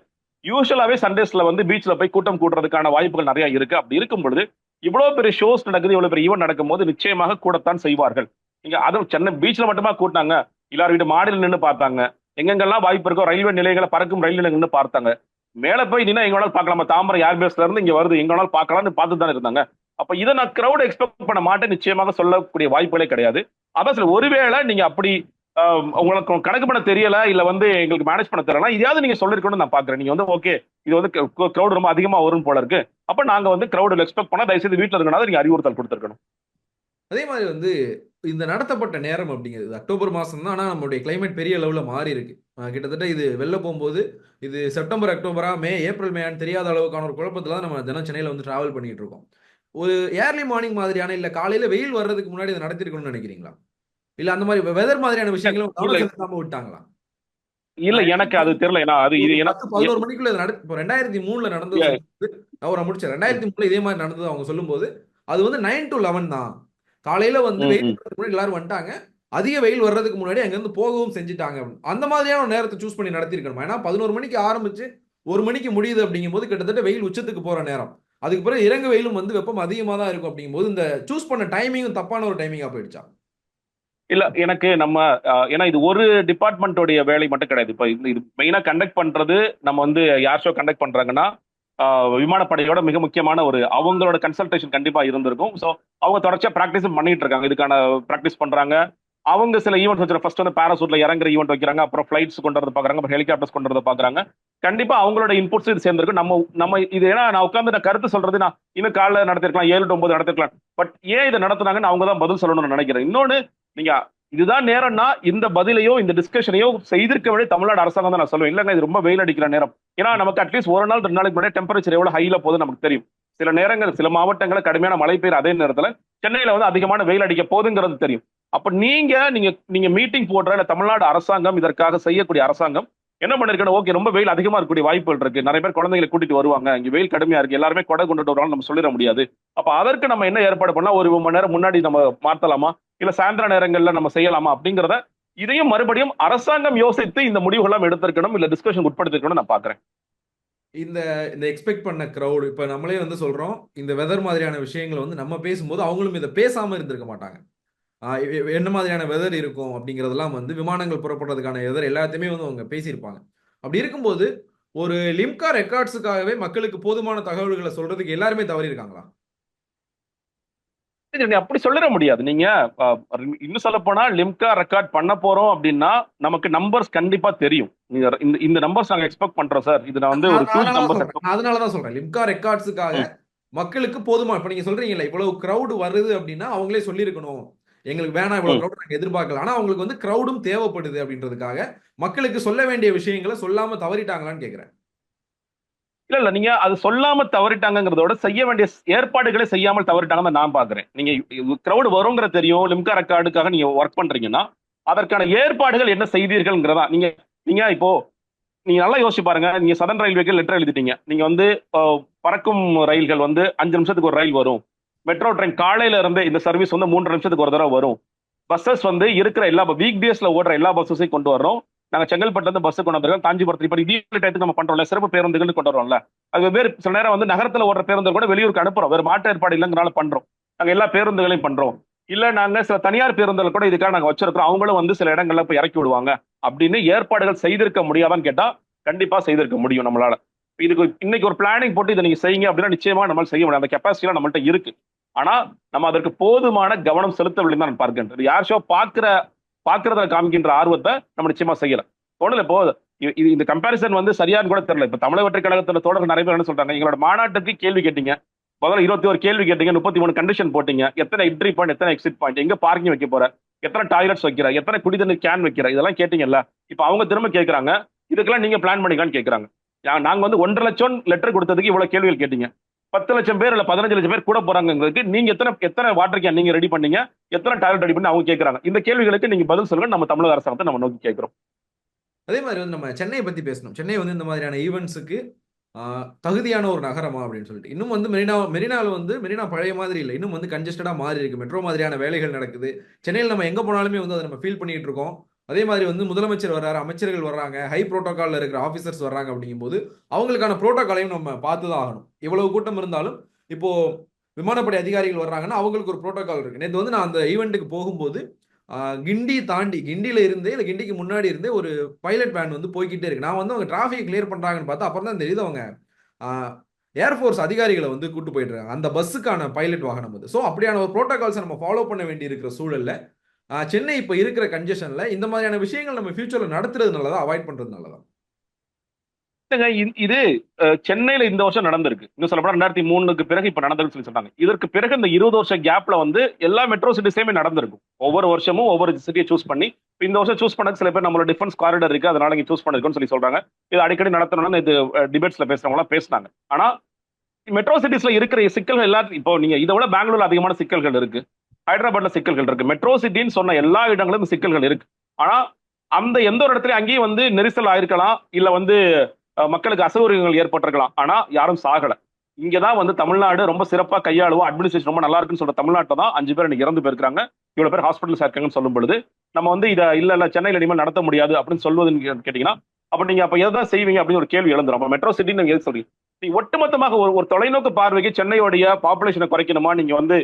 யூஸ்வலாகவே சண்டேஸ்ல வந்து பீச்சில் போய் கூட்டம் கூட்டுறதுக்கான வாய்ப்புகள் நிறைய இருக்கு. அப்படி இருக்கும் பொழுது இவ்வளவு பெரிய ஷோஸ் நடக்குது இவ்வளவு பெரிய ஈவெண்ட் நடக்கும் போது நிச்சயமாக கூடத்தான் செய்வார்கள். இங்க அதுவும் சென்னை பீச்ல மட்டுமா கூட்டினாங்க? எல்லாரும் வீட்டு மாடியில் நின்று பார்த்தாங்க. எங்கெங்கெல்லாம் வாய்ப்பு இருக்கோ ரயில்வே நிலையங்களை பறக்கும் ரயில் நிலையங்கள்னு பார்த்தாங்க. மேல போய் நின்னா எங்க வேணாலும் பார்க்கலாம். தாம்பரம் ஏர்பேஸ்ல இருந்து இங்க வருது. எங்க வேணாலும் பார்க்கலாம்னு பார்த்து தானே இருந்தாங்க. அப்ப இதை நான் கிரௌட் எக்ஸ்பெக்ட் பண்ண மாட்டேன். நிச்சயமாக சொல்லக்கூடிய வாய்ப்புகளே கிடையாது. அதான் சார் ஒருவேளை நீங்க அப்படி ஆஹ், உங்களுக்கு கணக்கு பண்ண தெரியல இல்ல வந்து எங்களுக்கு மேனேஜ் பண்ண தெரியல இதையாவது நீங்க சொல்லிருக்கணும்னு நான் பாக்குறேன் நீங்க வந்து ஓகே இது வந்து கிரௌட் ரொம்ப அதிகமா வரும் போல இருக்கு. அப்ப நாங்க வந்து கிரௌட் எக்ஸ்பெக்ட் பண்ணா தயவுசெய்து வீட்டுல இருக்கணும் நீங்க அறிவுறுத்தல் கொடுத்துருக்கணும். அதே மாதிரி வந்து இந்த நடத்தப்பட்ட நேரம் அப்படிங்கிறது. அக்டோபர் மாதம் தான். ஆனால் நம்மளுடைய கிளைமேட் பெரிய அளவில் மாறி இருக்கு. கிட்டத்தட்ட இது வெளில போகும்போது இது செப்டம்பர் அக்டோபரா மே ஏப்ரல் மேன்னு தெரியாத அளவுக்கான ஒரு குழப்பத்தில் தான் நம்ம தினம் சென்னையில் வந்து டிராவல் பண்ணிட்டு இருக்கோம். ஒரு ஏர்லி மார்னிங் மாதிரியான இல்லை காலையில் வெயில் வர்றதுக்கு முன்னாடி இதை நடத்திருக்கணும்னு நினைக்கிறீங்களா? இல்லை அந்த மாதிரி வெதர் மாதிரியான விஷயங்களும் விட்டாங்களா? இல்ல எனக்கு அது தெரியல. ஏன்னா அது இது எனக்கு பதினோரு மணிக்குள்ள இது நட இப்போ ரெண்டாயிரத்தி மூணுல நடந்தது நான் ஒரு முடிச்சேன். ரெண்டாயிரத்தி மூணுல இதே மாதிரி நடந்தது அவங்க சொல்லும்போது அது வந்து நைன் டு லெவன் தான். காலையில வந்து வெயில் முன்னாடி எல்லாரும் வந்துட்டாங்க. அதிக வெயில் வர்றதுக்கு முன்னாடி அங்க இருந்து போகவும் செஞ்சுட்டாங்க. அந்த மாதிரியான ஒரு நேரத்தை சூஸ் பண்ணி நடத்திருக்கணும் ஏன்னா பதினோரு மணிக்கு ஆரம்பிச்சு ஒரு மணிக்கு முடியுது அப்படிங்கும்போது கிட்டத்தட்ட வெயில் உச்சத்துக்கு போற நேரம். அதுக்கு பிறகு இறங்கு வெயிலும் வந்து வெப்பம் அதிகமாக தான் இருக்கும் அப்படிங்கும்போது இந்த சூஸ் பண்ண டைமிங்கும் தப்பான ஒரு டைமிங்கா போயிடுச்சா? இல்ல எனக்கு நம்ம ஏன்னா இது ஒரு டிபார்ட்மெண்ட்டோடைய வேலை மட்டும் கிடையாது. இப்ப இது- மெயினா கண்டக்ட் பண்றது நம்ம வந்து யார் ஷோ கண்டக்ட் பண்றாங்கன்னா விமானப்படையோட மிக முக்கியமான ஒரு அவங்களோட கன்சல்டேஷன் கண்டிப்பா இருந்திருக்கும். ஸோ அவங்க தொடர்ச்சியா ப்ராக்டிஸும் பண்ணிட்டு இருக்காங்க. இதுக்கான ப்ராக்டிஸ் பண்றாங்க. அவங்க சில ஈவெண்ட் வச்சு ஃபர்ஸ்ட் வந்து பேராசூட்ல இறங்குற ஈவெண்ட் வைக்கிறாங்க. அப்புறம் ஃபிளைட்ஸ் கொண்டு வந்து பாக்குறாங்க. அப்புறம் ஹெலிகாப்டர்ஸ் கொண்டு வந்து பாக்குறாங்க. கண்டிப்பா அவங்களோட இன்புட்ஸ் இது சேர்ந்திருக்கு நம்ம நம்ம இது ஏன்னா நான் உட்காந்து நான் கருத்து சொல்றது நான் இன்னும் காலைல நடத்திருக்கலாம். ஏழு ஒன்பது நடத்திருக்கலாம். பட் ஏன் இதை நடத்துனாங்கன்னு அவங்க தான் பதில் சொல்லணும்னு நினைக்கிறேன். இன்னொன்னு நீங்க இதுதான் நேரம்னா இந்த பதிலையோ இந்த டிஸ்கஷனையோ செய்திருக்க வேண்டிய தமிழ்நாடு அரசாங்கம் தான் நான் சொல்லுவேன் இல்லைங்க இது ரொம்ப வெயில் அடிக்கிற நேரம். ஏன்னா நமக்கு அட்லீஸ்ட் ஒரு நாள் ரெண்டு நாளைக்கு முன்னாடி டெம்பரேச்சர் எவ்வளவு ஹைல போகுது நமக்கு தெரியும். சில நேரங்கள் சில மாவட்டங்களில் கடுமையான மழை பெய்யுற அதே நேரத்தில் சென்னையில வந்து அதிகமான வெயில் அடிக்க போகுதுங்கிறது தெரியும். அப்ப நீங்க நீங்க நீங்க மீட்டிங் போடுற இல்ல தமிழ்நாடு அரசாங்கம் இதற்காக செய்யக்கூடிய அரசாங்கம் என்ன பண்ணிருக்கணும் ஓகே ரொம்ப வெயில் அதிகமா இருக்கக்கூடிய வாய்ப்புகள் இருக்கு. நிறைய பேர் குழந்தைகளை கூட்டிட்டு வருவாங்க. இங்க வெயில் கடுமையா இருக்கு. எல்லாருமே கொடை கொண்டுட்டு வருவாங்க நம்ம சொல்லிட முடியாது. அப்ப அதற்கு நம்ம என்ன ஏற்பாடு பண்ணா ஒரு மணி நேரம் முன்னாடி நம்ம மாத்தலாமா? இல்ல சாயந்தர நேரங்கள்ல நம்ம செய்யலாமா? அப்படிங்கிறத இதையும் மறுபடியும் அரசாங்கம் யோசித்து இந்த முடிவுகள் எடுத்திருக்கணும். இல்ல டிஸ்கஷன் உட்படுத்திருக்கணும் நான் பாக்குறேன். இந்த இந்த எக்ஸ்பெக்ட் பண்ண க்ரௌட் இப்போ நம்மளே வந்து சொல்றோம் இந்த வெதர் மாதிரியான விஷயங்களை வந்து நம்ம பேசும்போது அவங்களும் இதை பேசாம இருந்திருக்க மாட்டாங்க. என்ன மாதிரியான வெதர் இருக்கும் அப்படிங்கிறதெல்லாம் வந்து விமானங்கள் புறப்படுறதுக்கான வெதர் எல்லாத்தையுமே வந்து அவங்க பேசியிருப்பாங்க. அப்படி இருக்கும்போது ஒரு லிம்கா ரெக்கார்ட்ஸுக்காகவே மக்களுக்கு போதுமான தகவல்களை சொல்றதுக்கு எல்லாருமே தவறி இருக்காங்களா அப்படி சொல்லிட முடியாது. நீங்க இன்னும் சொல்ல போனா லிம்கா ரெக்கார்ட் பண்ண போறோம் அப்படின்னா நமக்கு நம்பர்ஸ் கண்டிப்பா தெரியும். இந்த இந்த நம்பர்ஸ் நாங்க எக்ஸ்பெக்ட் பண்றோம் சார் இது நான் வந்து ஒரு அதனாலதான் சொல்றேன். லிம்கா ரெக்கார்ட்ஸுக்காக மக்களுக்கு போதுமா இப்ப நீங்க சொல்றீங்கல்ல இவ்வளவு crowd வருது அப்படின்னா அவங்களே சொல்லியிருக்கணும். எங்களுக்கு வேணாம் இவ்வளவு ம். crowd நாங்க எதிர்பார்க்கல. ஆனா அவங்களுக்கு வந்து crowdம் தேவைப்படுது அப்படின்றதுக்காக மக்களுக்கு சொல்ல வேண்டிய விஷயங்களை சொல்லாம தவறிட்டாங்களான்னு கேக்குறேன். இல்ல இல்ல. நீங்க அது சொல்லாம தவறிட்டாங்கிறதோட செய்ய வேண்டிய ஏற்பாடுகளை செய்யாமல் தவறிட்டாங்கன்னு நான் பாக்குறேன். நீங்க கிரௌட் வருங்கிற தெரியும். லிம்கா ரெக்கார்டுக்காக நீங்க ஒர்க் பண்றீங்கன்னா அதற்கான ஏற்பாடுகள் என்ன செய்தீர்கள்ங்கிறதா. நீங்க நீங்க இப்போ நீங்க நல்லா யோசிச்சு பாருங்க. நீங்க சதன் ரயில்வேக்கு லெட்டர் எழுதிட்டீங்க. நீங்க வந்து பறக்கும் ரயில்கள் வந்து அஞ்சு நிமிஷத்துக்கு ஒரு ரயில் வரும். மெட்ரோ ட்ரெயின் காலையில இருந்து இந்த சர்வீஸ் வந்து மூன்று நிமிஷத்துக்கு ஒரு தடவை வரும். பஸ்ஸஸ் வந்து இருக்கிற எல்லா வீக் டேஸ்ல ஓடுற எல்லா பஸ்ஸஸையும் கொண்டு வரோம் நாங்க செங்கல்பட்டு வந்து பஸ் கொண்டு வந்திருக்கோம். காஞ்சிபுரத்தில் இப்ப தீபாவளி டயத்துக்கு நம்ம பண்றோம்ல சிறப்பு பேருந்துகள் கொண்டு வரோம்ல அது வெவ்வேறு சில நேரம் வந்து நகரத்துல ஓடுற பேருந்து கூட வெளியூருக்கு அனுப்புறோம். வேறு மாற்று ஏற்பாடு இல்லைங்கிறனால பண்றோம். நாங்க எல்லா பேருந்துகளையும் பண்றோம். இல்ல நாங்க சில தனியார் பேருந்துகள் கூட இதுக்காக நாங்க வச்சிருக்கிறோம். அவங்களும் வந்து சில இடங்கள்ல போய் இறக்கி விடுவாங்க. அப்படின்னு ஏற்பாடுகள் செய்திருக்க முடியாதான்னு கேட்டா கண்டிப்பா செய்திருக்க முடியும் நம்மளால. இதுக்கு இன்னைக்கு ஒரு பிளானிங் போட்டு இதை நீங்க செய்யுங்க அப்படின்னா நிச்சயமா நம்மளால செய்ய முடியும். அந்த கெப்பாசிட்டிலாம் நம்மள்ட்ட இருக்கு. ஆனா நம்ம அதற்கு போதுமான கவனம் செலுத்தவில்லை தான் நான் பார்க்கின்றேன். இது யார் ஷோ பாக்குற பாக்குறத காமிக்கின்ற ஆர்வத்தை நம்ம நிச்சயமா செய்யல. தோணல இப்போ இது இந்த கம்பாரிசன் வந்து சரியான்னு கூட தெரியல. இப்ப தமிழக வெற்றி கழகத்துல தோழர்கள் நிறைய பேர் என்ன சொல்றாங்க? எங்களோட மாநாட்டுக்கு கேள்வி கேட்டீங்க. முதல்ல இருபத்தி ஒரு கேள்வி கேட்டீங்க. முப்பத்தி மூணு கண்டிஷன் போட்டீங்க. எத்தனை என்ட்ரி பாயிண்ட் எத்தனை எக்ஸிட் பாயிண்ட் எங்க பார்க்கிங் வைக்க போற? எத்தனை டாய்லெட்ஸ் வைக்கிற? எத்தனை குடிதண்ணீர் கேன் வைக்கிற? இதெல்லாம் கேட்டீங்கல்ல. இப்ப அவங்க திரும்ப கேக்குறாங்க. இதுக்கெல்லாம் நீங்க பிளான் பண்ணிக்கலாம்னு கேக்குறாங்க. நாங்க வந்து ஒன்றரை லட்சம் லெட்டர் கொடுத்ததுக்கு இவ்வளவு கேள்விகள் கேட்டீங்க. பத்து லட்சம் பேர் இல்ல பதினஞ்சு லட்சம் பேர் கூட போறாங்கிறதுக்கு நீங்க எத்தனை எத்தனை வாட்டர் கேன் நீங்க ரெடி பண்ணீங்க எத்தனை டாய்லெட் ரெடி பண்ணி அவங்க கேட்கறாங்க இந்த கேள்விகளுக்கு நீங்க பதில் சொல்லுங்க நம்ம தமிழக அரசாங்கத்தை நம்ம நோக்கி கேட்கிறோம் அதே மாதிரி வந்து நம்ம சென்னையை பத்தி பேசணும். சென்னை வந்து இந்த மாதிரியான ஈவெண்ட்ஸுக்கு தகுதியான ஒரு நகரமா அப்படின்னு சொல்லிட்டு. இன்னும் வந்து மெரினா மெரினாவில் வந்து மெரினா பழைய மாதிரி இல்லை. இன்னும் வந்து கன்ஜஸ்டடா மாறி இருக்கு. மெட்ரோ மாதிரியான வேலைகள் நடக்குது. சென்னையில் நம்ம எங்க போனாலுமே வந்து அதை நம்ம ஃபீல் பண்ணிட்டு இருக்கோம். அதே மாதிரி வந்து முதலமைச்சர் வர்றாரு அமைச்சர்கள் வர்றாங்க ஹை ப்ரோட்டோக்காலில் இருக்கிற ஆஃபீஸர்ஸ் வர்றாங்க அப்படிங்கும்போது அவங்களுக்கான ப்ரோட்டோக்காலையும் நம்ம பார்த்து தான் ஆகணும். இவ்வளவு கூட்டம் இருந்தாலும் இப்போ விமானப்படை அதிகாரிகள் வர்றாங்கன்னா அவங்களுக்கு ஒரு ப்ரோட்டோக்கால் இருக்கு. நேற்று வந்து நான் அந்த ஈவெண்ட்டுக்கு போகும்போது கிண்டி தாண்டி கிண்டியில இருந்தே இல்லை கிண்டிக்கு முன்னாடி இருந்தே ஒரு பைலட் வேன் வந்து போய்கிட்டே இருக்கு. நான் வந்து அவங்க டிராஃபிக் கிளியர் பண்றாங்கன்னு பார்த்தா அப்புறம் தான் தெரியுது அவங்க ஏர்ஃபோர்ஸ் அதிகாரிகளை வந்து கூட்டு போயிட்டு இருக்காங்க அந்த பஸ்ஸுக்கான பைலட் வாகனம் அது. ஸோ அப்படியான ஒரு ப்ரோட்டோகால்ஸை நம்ம ஃபாலோ பண்ண வேண்டி இருக்கிற சூழல்ல சென்னை இப்போ இருக்கிற கன்ஜெஷனில் இந்த மாதிரியான விஷயங்கள் நம்ம ஃபியூச்சரில் நடத்துறது நல்லதா அவாய்ட் பண்ணுறது நல்லதா இது- சென்னையில இந்த வருஷம் நடந்திருக்கு. இன்னும் சொல்ல ரெண்டாயிரத்தி மூணுக்கு பிறகு இப்ப நடந்திருக்கு சொல்லி சொன்னாங்க இதற்கு பிறகு இந்த இருபது வருஷம் கேப்ல வந்து எல்லா மெட்ரோ சிட்டிஸையுமே நடந்திருக்கும். ஒவ்வொரு வருஷமும் ஒவ்வொரு சிட்டியை சூஸ் பண்ணி இந்த வருஷம் சூஸ் பண்ண சில பேர் நம்மளோட டிஃபென்ஸ் காரிடர் இருக்கு அதனால நீங்க சூஸ் பண்ணிருக்கோம்னு சொல்லி சொல்றாங்க. இது அடிக்கடி நடத்தணும்னு இது டிபேட்ஸ்ல பேசுறவங்களாம் பேசினாங்க. ஆனா மெட்ரோ சிட்டிஸ்ல இருக்கிற சிக்கல்கள் எல்லாத்தையும் இப்போ நீங்க இதை விட பெங்களூர்ல அதிகமான சிக்கல்கள் இருக்கு. ஹைதராபாத்ல சிக்கல்கள் இருக்கு. மெட்ரோ சிட்டின்னு சொன்ன எல்லா இடங்களும் சிக்கல்கள் இருக்கு. ஆனா அந்த எந்த ஒரு இடத்துலயும் அங்கேயும் வந்து நெரிசல் ஆயிருக்கலாம் இல்ல வந்து மக்களுக்கு அசௌகரியங்கள் ஏற்பட்டிருக்கலாம். ஆனா யாரும் சாகல. இங்கதான் வந்து தமிழ்நாடு ரொம்ப சிறப்பா கையாளுவோம் அட்மினிஸ்ட்ரேஷன் ரொம்ப நல்லா இருக்குன்னு சொல்ற தமிழ்நாட்டில் தான் அஞ்சு பேர் இன்னைக்கு இறந்து போயிருக்காங்க இவ்வளவு பேர் ஹாஸ்பிட்டல் இருக்காங்கன்னு சொல்லும் பொழுது நம்ம வந்து இதை இல்ல இல்ல சென்னையில் இனிமேல் நடத்த முடியாது அப்படின்னு சொல்வதுன்னு கேட்டீங்கன்னா அப்ப நீங்க அப்ப எதான் செய்வீங்க அப்படின்னு ஒரு கேள்வி எழுந்துரும். அப்ப மெட்ரோ சிட்டின்னு எது சொல்றீங்க? ஒட்டுமொத்தமாக ஒரு ஒரு தொலைநோக்கு பார்வைக்கு சென்னையோடைய பாப்புலேஷனை குறைக்கணுமா? நீங்க வந்து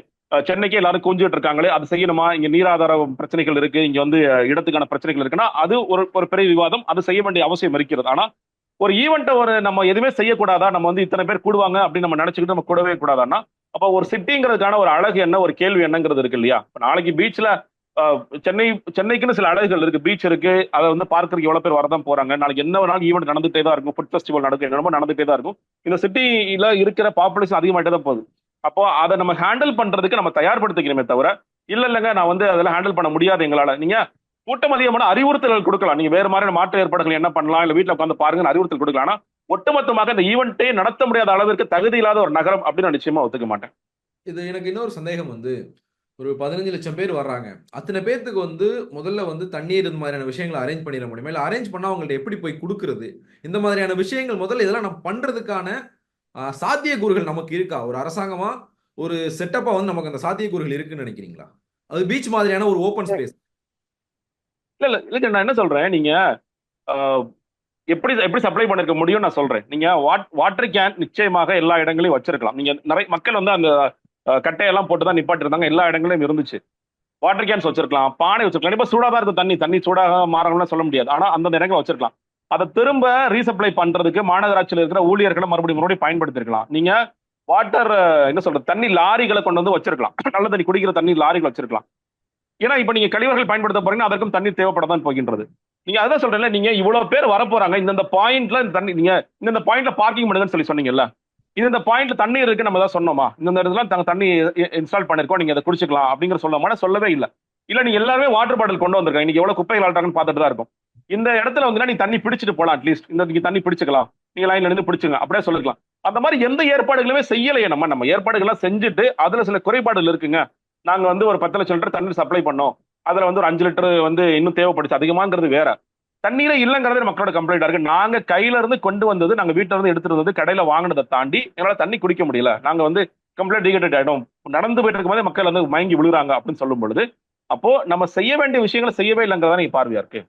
சென்னைக்கு எல்லாரும் கொஞ்சிட்டு இருக்காங்களே அது செய்யணுமா? இங்க நீராதார பிரச்சனைகள் இருக்கு இங்க வந்து இடத்துக்கான பிரச்சனைகள் இருக்குன்னா அது ஒரு ஒரு பெரிய விவாதம் அது செய்ய வேண்டிய அவசியம் இருக்கிறது. ஆனா ஒரு ஈவெண்ட்டை ஒரு நம்ம எதுவுமே செய்யக்கூடாதா? நம்ம வந்து இத்தனை பேர் கூடுவாங்க அப்படின்னு நம்ம நினைச்சுக்கிட்டு நம்ம கூடவே கூடாதான்னா அப்ப ஒரு சிட்டிங்கிறதுக்கான ஒரு அழகு என்ன ஒரு கேள்வி என்னங்கிறது இருக்கு இல்லையா? இப்ப நாளைக்கு பீச்ல சென்னை சென்னைக்குன்னு சில அழகுகள் இருக்கு. பீச் இருக்கு. அதை வந்து பார்க்கறதுக்கு எவ்வளவு பேர் வரதான் போறாங்க. நாளைக்கு என்ன நாள் ஈவெண்ட் நடந்துட்டே தான் இருக்கும். ஃபுட் ஃபெஸ்டிவல் நடக்கும் என்னமோ நடந்துட்டே தான் இருக்கும். இந்த சிட்டியில இருக்கிற பாப்புலேஷன் அதிகமாயிட்டே தான் போகுது. அப்போ அதை நம்ம ஹேண்டில் பண்றதுக்கு நம்ம தயார்படுத்திக்கிறோமே தவிர இல்ல இல்லைங்க நான் வந்து அதெல்லாம் ஹேண்டில் பண்ண முடியாது எங்களால. நீங்க கூட்டம் அதிகமான அறிவுறுத்தல்கள் கொடுக்கலாம். நீங்க வேறு மாதிரி மாற்று ஏற்பாடுகள் என்ன பண்ணலாம் இல்ல வீட்டுல உட்காந்து பாருங்க அறிவுறுத்தல் கொடுக்கலாம். ஆனா ஒட்டுமொத்தமாக இந்த ஈவெண்ட்டே நடத்த முடியாத அளவிற்கு தகுதி இல்லாத ஒரு நகரம் அப்படின்னு நான் நிச்சயமா ஒத்துக்க மாட்டேன். இது எனக்கு இன்னொரு சந்தேகம் வந்து ஒரு பதினஞ்சு லட்சம் பேர் வர்றாங்க. அத்தனை பேர்த்துக்கு வந்து முதல்ல வந்து தண்ணீர் இந்த மாதிரியான விஷயங்களை அரேஞ்ச் பண்ணிட முடியுமா? இல்லை அரேஞ்ச் பண்ண அவங்கள்ட்ட எப்படி போய் கொடுக்கறது? இந்த மாதிரியான விஷயங்கள் முதல்ல இதெல்லாம் நம்ம பண்றதுக்கான சாத்தியக்கூறுகள் நமக்கு இருக்கா? ஒரு அரசாங்கமா? ஒரு செட்டப்பா வந்து நமக்கு அந்த சாத்தியக்கூறுகள் இருக்குன்னு நினைக்கிறீங்களா? அது பீச் மாதிரியான ஒரு ஓப்பன் ஸ்பேஸ் இல்ல இல்ல இல்ல நான் என்ன சொல்றேன்? நீங்க எப்படி எப்படி சப்ளை பண்ணிருக்க முடியும் நான் சொல்றேன். நீங்க வாட்டர் கேன் நிச்சயமாக எல்லா இடங்களையும் வச்சிருக்கலாம். நீங்க நிறைய மக்கள் வந்து அந்த கட்டையெல்லாம் போட்டு தான் நிப்பாட்டி இருந்தாங்க. எல்லா இடங்களையும் இருந்துச்சு. வாட்டர் கேன்ஸ் வச்சிருக்கலாம். பானை வச்சிருக்கலாம். இப்ப சூடாக இருக்கும் தண்ணி. தண்ணி சூடாக மாறணும்னு சொல்ல முடியாது. ஆனா அந்தந்த இடங்களை வச்சிருக்கலாம். அதை திரும்ப ரீசப்ளை பண்றதுக்கு மாநகராட்சியில் இருக்கிற ஊழியர்களை மறுபடியும் மறுபடியும் பயன்படுத்திருக்கலாம். நீங்க வாட்டர் என்ன சொல்றது தண்ணி லாரிகளை கொண்டு வந்து வச்சிருக்கலாம். நல்ல தண்ணி குடிக்கிற தண்ணி லாரிகள் வச்சிருக்கலாம். ஏன்னா இப்ப நீங்க கழிவறைகள் பயன்படுத்த போறீங்கன்னா அதற்கும் தண்ணீர் தேவைப்படதான் போகின்றது. நீங்க அதான் சொல்றேன்ல நீங்க இவ்வளவு பேர் வரப்போறாங்க இந்த பாயிண்ட்ல தண்ணி நீங்க இந்த பாயிண்ட்ல பார்க்கிங் பண்ணுங்கன்னு சொல்லி சொன்னீங்கல்ல இந்த பாயிண்ட்ல தண்ணீர் இருக்கு நம்ம ஏதாவது சொன்னோமா? இந்த இடத்துல நாங்க தண்ணி இன்ஸ்டால் பண்ணிருக்கோம் நீங்க அதை குடிச்சுக்கலாம் அப்படிங்கிற சொல்லமான சொல்லவே இல்லை. இல்ல நீங்க எல்லாருமே வாட்டர் பாட்டில் கொண்டு வந்திருக்காங்க இன்னைக்கு எவ்வளவு குப்பைகள் ஆள்றாங்கன்னு பார்த்துட்டு தான் இருக்கும். இந்த இடத்துல வந்து நீ தண்ணி பிடிச்சிட்டு போலாம் அட்லீஸ்ட் இந்த நீங்க தண்ணி பிடிச்சிக்கலாம். நீங்க லைன்ல இருந்து பிடிச்சுங்க. அப்படியே சொல்லிக்கலாம். அந்த மாதிரி எந்த ஏற்பாடுகளுமே செய்யலையே நம்ம. நம்ம ஏற்பாடுகள்லாம் செஞ்சுட்டு அதுல சில குறைபாடுகள் இருக்குங்க. நாங்க வந்து ஒரு பத்து லட்சம் லிட்டர் தண்ணீர் சப்ளை பண்ணோம். அதுல வந்து ஒரு அஞ்சு லிட்டர் வந்து இன்னும் தேவைப்படுச்சு. அதிகமாங்கிறது வேற. தண்ணீரே இல்லைங்கிறது மக்களோட கம்ப்ளைண்டா இருக்கு. நாங்க கையில இருந்து கொண்டு வந்தது நாங்க வீட்டுல இருந்து எடுத்துட்டு வந்தது கடையில வாங்கினதை தாண்டி எங்களால தண்ணி குடிக்க முடியல. நாங்க வந்து கம்ப்ளைண்ட் டீகேட்டட் ஆயிடும் நடந்து போயிட்டு இருக்கும்போதே மக்கள் வந்து மயங்கி விழுகிறாங்க அப்படின்னு சொல்லும் பொழுது அப்போ நம்ம செய்ய வேண்டிய விஷயங்களை செய்யவே இல்லைங்கிறதா நீங்க பார்வையா இருக்கு.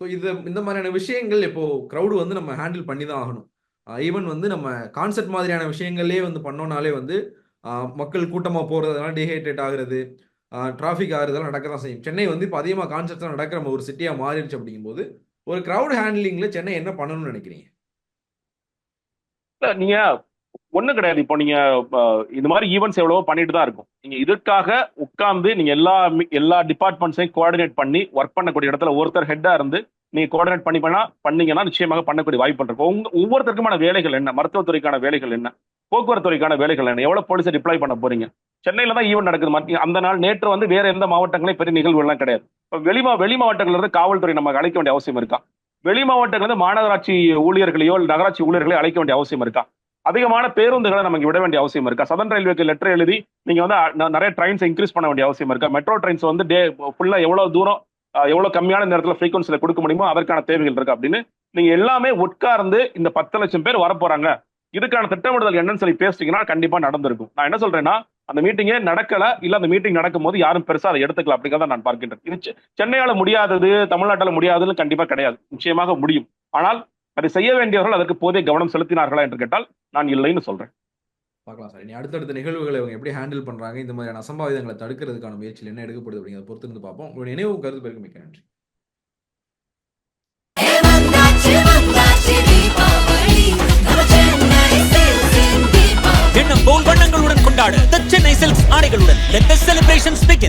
ஸோ இது இந்த மாதிரியான விஷயங்கள் இப்போ க்ரௌடு வந்து நம்ம ஹேண்டில் பண்ணி தான் ஆகணும் ஈவன் வந்து நம்ம கான்செர்ட் மாதிரியான விஷயங்களே வந்து பண்ணோம்னாலே வந்து மக்கள் கூட்டமாக போகிறதுனால டிஹைட்ரேட் ஆகுறது டிராஃபிக் ஆகுறதெல்லாம் நடக்க தான் செய்யும். சென்னை வந்து இப்போ அதிகமாக கான்செப்ட்லாம் நடக்கிற ஒரு சிட்டியாக மாறிடுச்சு அப்படிங்கும்போது ஒரு க்ரௌட் ஹேண்ட்லிங்கில் சென்னை என்ன பண்ணணும்னு நினைக்கிறீங்க? நீங்கள் ஒண்ணும் கிடையாது. இப்போ நீங்க இது இந்த மாதிரி ஈவெண்ட்ஸ் எவ்வளவோ பண்ணிட்டு தான் இருக்கும். நீங்க இதற்காக உட்கார்ந்து நீங்க எல்லா எல்லா டிபார்ட்மெண்ட்ஸையும் கோஆர்டினேட் பண்ணி ஒர்க் பண்ணக்கூடிய இடத்துல ஒருத்தர் ஹெட்டா இருந்து நீங்க கோஆர்டினேட் பண்ணி பண்ணா பண்ணீங்கன்னா நிச்சயமாக பண்ணக்கூடிய வாய்ப்பு இருக்கும் உங்க ஒவ்வொருத்தருக்குமான வேலைகள் என்ன? மருத்துவத்துறைக்கான வேலைகள் என்ன? போக்குவரத்து துறைக்கான வேலைகள் என்ன? எவ்வளவு போலீஸை டிப்ளாய் பண்ண போறீங்க? சென்னையில தான் ஈவெண்ட் நடக்குது. அந்த நாள் நேற்று வந்து வேற எந்த மாவட்டங்களையும் பெரிய நிகழ்வுகள்லாம் கிடையாது. இப்போ வெளி வெளி மாவட்டங்கள்ல இருந்து காவல்துறை நமக்கு அழைக்க வேண்டிய அவசியம் இருக்கா? வெளி மாவட்டங்கள்ல இருந்து மாநகராட்சி ஊழியர்களையோ நகராட்சி ஊழியர்களையோ அழைக்க வேண்டிய அவசியம் இருக்கா? அதிகமான பேருந்துகளை நமக்கு விட வேண்டிய அவசியம் இருக்கா? சதன் ரயில்வேக்கு லெட்டர் எழுதி நீங்க வந்து நிறைய ட்ரெயின்ஸ் இன்க்ரீஸ் பண்ண வேண்டிய அவசியம் இருக்கா? மெட்ரோ ட்ரெயின்ஸ் வந்து டே ஃபுல்லா எவ்வளவு தூரம் எவ்வளவு கம்மியான நேரத்துல ஃப்ரீக்வன்சில கொடுக்க முடியுமோ அதற்கான தேவைகள் இருக்கு அப்படின்னு நீங்க எல்லாமே உட்கார்ந்து இந்த பத்து லட்சம் பேர் வரப்போறாங்க. இதுக்கான திட்டமிடுதல் என்னன்னு சொல்லி பேசிட்டீங்கன்னா கண்டிப்பா நடந்திருக்கும். நான் என்ன சொல்றேன்னா அந்த மீட்டிங்கே நடக்கல இல்ல அந்த மீட்டிங் நடக்கும் போது யாரும் பெருசா அதை எடுத்துக்கல அப்படிங்கிறத நான் பார்க்கின்றேன். இது சென்னையால முடியாதது தமிழ்நாட்டால முடியாதுன்னு கண்டிப்பா கிடையாது. நிச்சயமாக முடியும். ஆனால் அதை செய்ய வேண்டியவர்கள் அதற்கு போதிய கவனம் செலுத்தினார்களா என்று கேட்டால் நான் இல்லைன்னு சொல்றேன். பார்க்கலாம் சார். இனி அடுத்தடுத்த நிகழ்வுகளை இவங்க எப்படி ஹேண்டில் பண்ணுறாங்க இந்த மாதிரியான அசம்பாவிதங்களை தடுக்கிறதுக்கான முயற்சியில் என்ன எடுக்கப்படுது அப்படிங்கிறத பொறுத்து இருந்து பார்ப்போம். உங்களுடைய நினைவு கருத்து பெருக்கு மிக்க நன்றி. எண்ணம் போல் வண்ணங்களுடன் கொண்டாட. சென்னை சில்க்ஸ் ஆடைகளுடன். Begin.